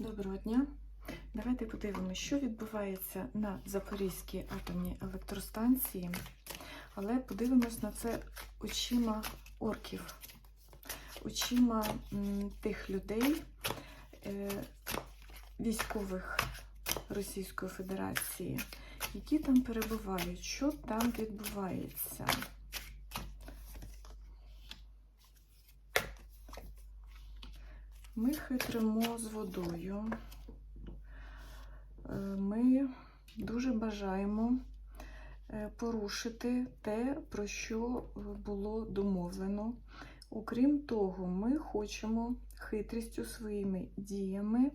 Доброго дня. Давайте подивимося, що відбувається на Запорізькій атомній електростанції, але подивимось на це очима орків, очима тих людей, е, військових Російської Федерації, які там перебувають, що там відбувається. Ми хитримо з водою. Е, Ми дуже бажаємо е, порушити те, про що е, було домовлено. Окрім того, ми хочемо хитрістю своїми діями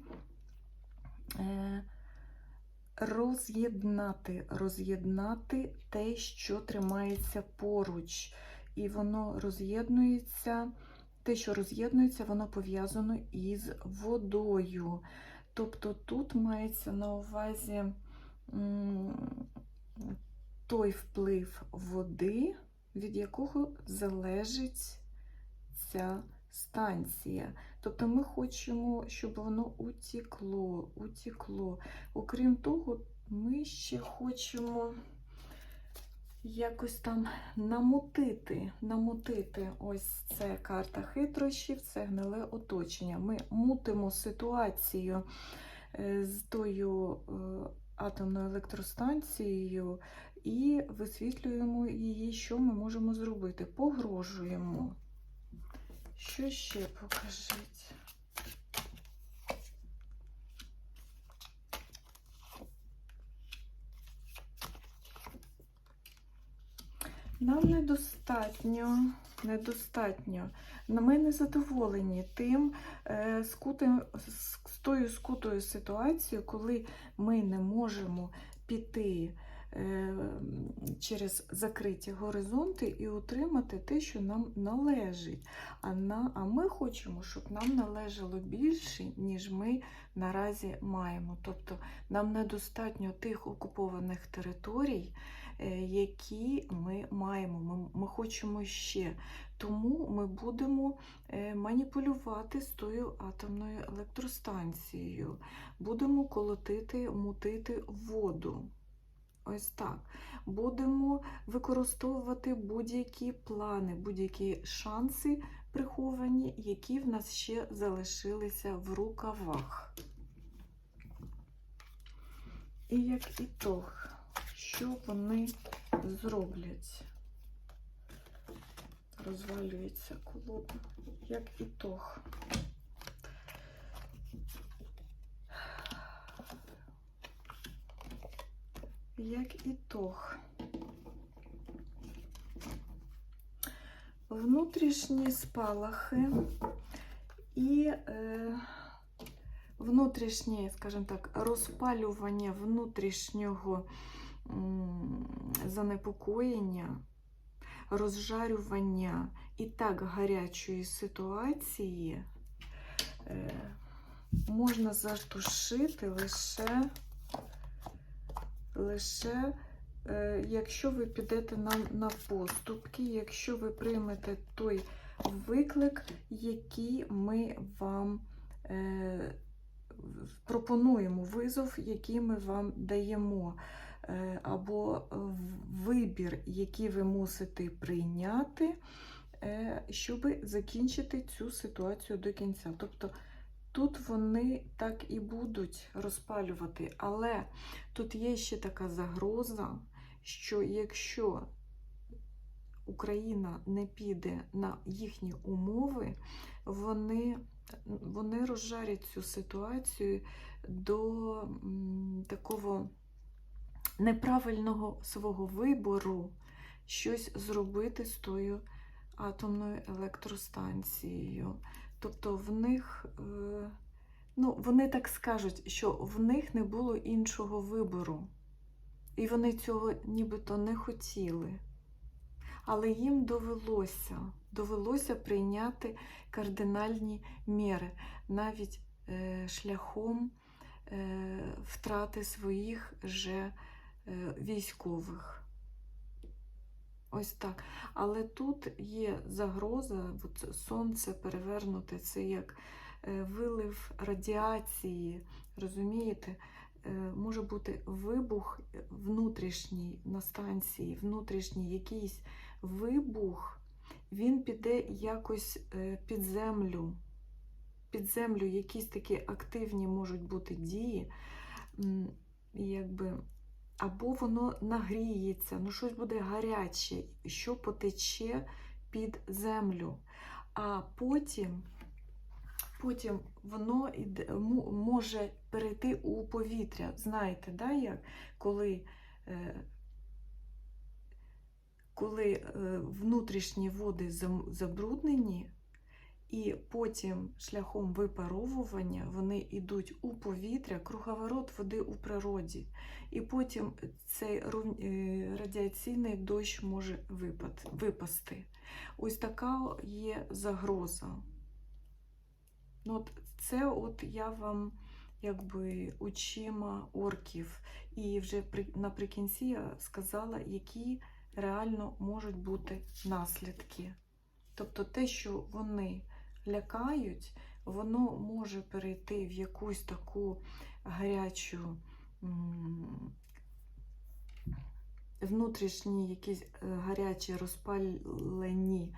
роз'єднати, роз'єднати те, що тримається поруч. І воно роз'єднується. Те, що роз'єднується, воно пов'язано із водою. Тобто тут мається на увазі той вплив води, від якого залежить ця станція. Тобто ми хочемо, щоб воно утікло, утікло. Окрім того, ми ще хочемо якось там намутити, намутити ось це карта хитрощів, це гниле оточення. Ми мутимо ситуацію е, з тою е, атомною електростанцією і висвітлюємо її, що ми можемо зробити. Погрожуємо. Що ще покажіть? Нам недостатньо, недостатньо. Ми не задоволені тим е, скутим, з, тою скутою ситуацією, коли ми не можемо піти е, через закриті горизонти і отримати те, що нам належить. А, на, а ми хочемо, щоб нам належало більше, ніж ми наразі маємо. Тобто нам недостатньо тих окупованих територій, які ми маємо. Ми, ми хочемо ще. Тому ми будемо е, маніпулювати з тою атомною електростанцією. Будемо колотити, мутити воду. Ось так. Будемо використовувати будь-які плани, будь-які шанси приховані, які в нас ще залишилися в рукавах. І як ітог, що вони зроблять? Розвалюється колода. Як ітог. Як ітог. Внутрішні спалахи і е, внутрішнє, скажімо так, розпалювання внутрішнього занепокоєння, розжарювання і так гарячої ситуації е, можна затушити лише, лише е, якщо ви підете на, на поступки, якщо ви приймете той виклик, який ми вам е, пропонуємо, визов, який ми вам даємо, або вибір, який ви мусите прийняти, е, щоб закінчити цю ситуацію до кінця. Тобто тут вони так і будуть розпалювати, але тут є ще така загроза, що якщо Україна не піде на їхні умови, вони, вони розжарять цю ситуацію до такого неправильного свого вибору щось зробити з тою атомною електростанцією. Тобто в них, е, ну, вони так скажуть, що в них не було іншого вибору. І вони цього нібито не хотіли. Але їм довелося, довелося прийняти кардинальні міри, навіть е, шляхом е, втрати своїх же військових. Ось так. Але тут є загроза, от сонце перевернуте, це як е, вилив радіації, розумієте? Е, Може бути вибух внутрішній на станції, внутрішній якийсь вибух, він піде якось е, під землю. Під землю якісь такі активні можуть бути дії, якби, або воно нагріється, ну щось буде гаряче, що потече під землю. А потім, потім воно іде- може перейти у повітря. Знаєте, да, як? коли, е, коли е, внутрішні води забруднені, і потім шляхом випаровування вони йдуть у повітря, круговорот води у природі. І потім цей е, радіаційний дощ може випасти. Ось така є загроза. Ну, от це от я вам якби очима орків. І вже наприкінці я сказала, які реально можуть бути наслідки. Тобто те, що вони лякають, воно може перейти в якусь таку гарячу, внутрішні якісь е, гарячі розпалені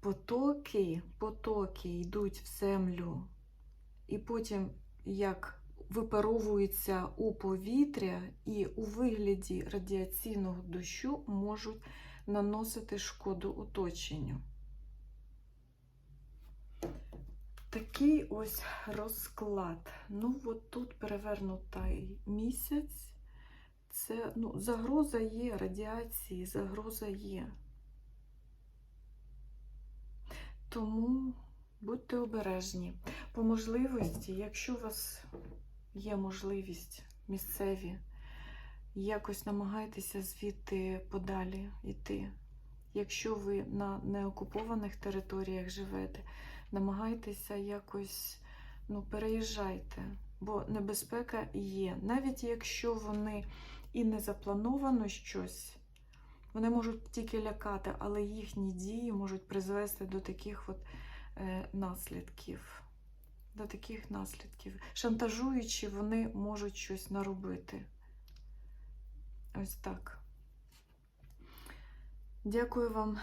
потоки, потоки йдуть в землю, і потім як випаровуються у повітря, і у вигляді радіаційного дощу можуть наносити шкоду оточенню. Такий ось розклад. Ну, от тут перевернутий місяць. Це ну, загроза є, радіації, загроза є. Тому будьте обережні. По можливості, якщо у вас є можливість місцеві, якось намагайтеся звідти подалі йти. Якщо ви на неокупованих територіях живете, намагайтеся якось ну, переїжджайте, бо небезпека є. Навіть якщо вони і не заплановано щось, вони можуть тільки лякати, але їхні дії можуть призвести до таких от е, наслідків. До таких наслідків. Шантажуючи, вони можуть щось наробити. Ось так. Дякую вам